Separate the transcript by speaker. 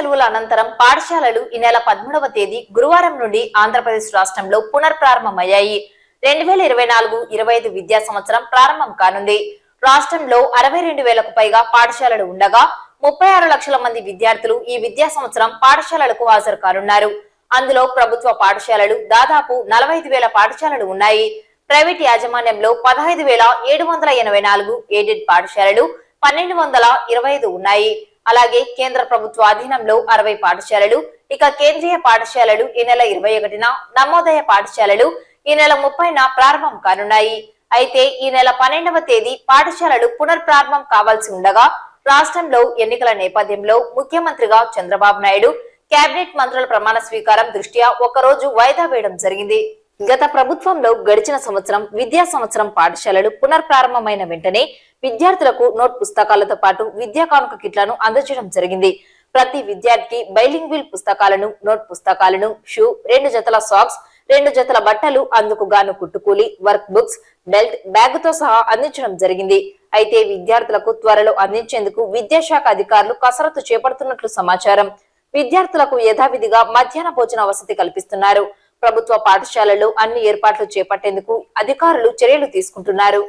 Speaker 1: సెలవుల అనంతరం పాఠశాలలు ఈ నెల పదమూడవ తేదీ గురువారం నుండి ఆంధ్రప్రదేశ్ రాష్ట్రంలో పునర్ప్రారంభమయ్యాయి. రెండు వేల ఇరవై నాలుగు ఇరవై ఐదు విద్యా సంవత్సరం ప్రారంభం కానుంది. రాష్ట్రంలో అరవై రెండు వేలకు పైగా పాఠశాలలు ఉండగా ముప్పై ఆరు లక్షల మంది విద్యార్థులు ఈ విద్యా సంవత్సరం పాఠశాలలకు హాజరు కానున్నారు. అందులో ప్రభుత్వ పాఠశాలలు దాదాపు నలభై ఐదు వేల పాఠశాలలు ఉన్నాయి. ప్రైవేట్ యాజమాన్యంలో పదహైదు వేల ఏడు వందల ఎనభై నాలుగు ఎయిడెడ్ పాఠశాలలు పన్నెండు వందల ఇరవై ఐదు ఉన్నాయి. అలాగే కేంద్ర ప్రభుత్వ అధీనంలో అరవై పాఠశాలలు ఇక కేంద్రీయ పాఠశాలలు ఈ నెల ఇరవై ఒకటిన నమోదయ పాఠశాలలు ఈ నెల ముప్పైన ప్రారంభం కానున్నాయి. అయితే ఈ నెల పన్నెండవ తేదీ పాఠశాలలు పునర్ప్రారంభం కావాల్సి ఉండగా రాష్ట్రంలో ఎన్నికల నేపథ్యంలో ముఖ్యమంత్రిగా చంద్రబాబు నాయుడు కేబినెట్ మంత్రుల ప్రమాణ స్వీకారం దృష్ట్యా ఒకరోజు వాయిదా వేయడం జరిగింది. గత ప్రభుత్వంలో గడిచిన సంవత్సరం విద్యా సంవత్సరం పాఠశాలలు పునర్ప్రారంభమైన వెంటనే విద్యార్థులకు నోట్ పుస్తకాలతో పాటు విద్యా కానుక కిట్లను అందజేయడం జరిగింది. ప్రతి విద్యార్థికి బైలింగ్విల్ పుస్తకాలను నోట్ పుస్తకాలను షూ రెండు జతల సాక్స్ రెండు జతల బట్టలు అందుకు గాను కుట్టుకూలి వర్క్ బుక్స్ బెల్ట్ బ్యాగ్తో సహా అందించడం జరిగింది. అయితే విద్యార్థులకు త్వరలో అందించేందుకు విద్యాశాఖ అధికారులు కసరత్తు చేపడుతున్నట్లు సమాచారం. విద్యార్థులకు యథావిధిగా మధ్యాహ్న భోజన వసతి కల్పిస్తున్నారు. ప్రభుత్వ పాఠశాలలు అన్ని ఏర్పాట్లు చేపట్టేందుకు అధికారులు చర్యలు తీసుకుంటున్నారు.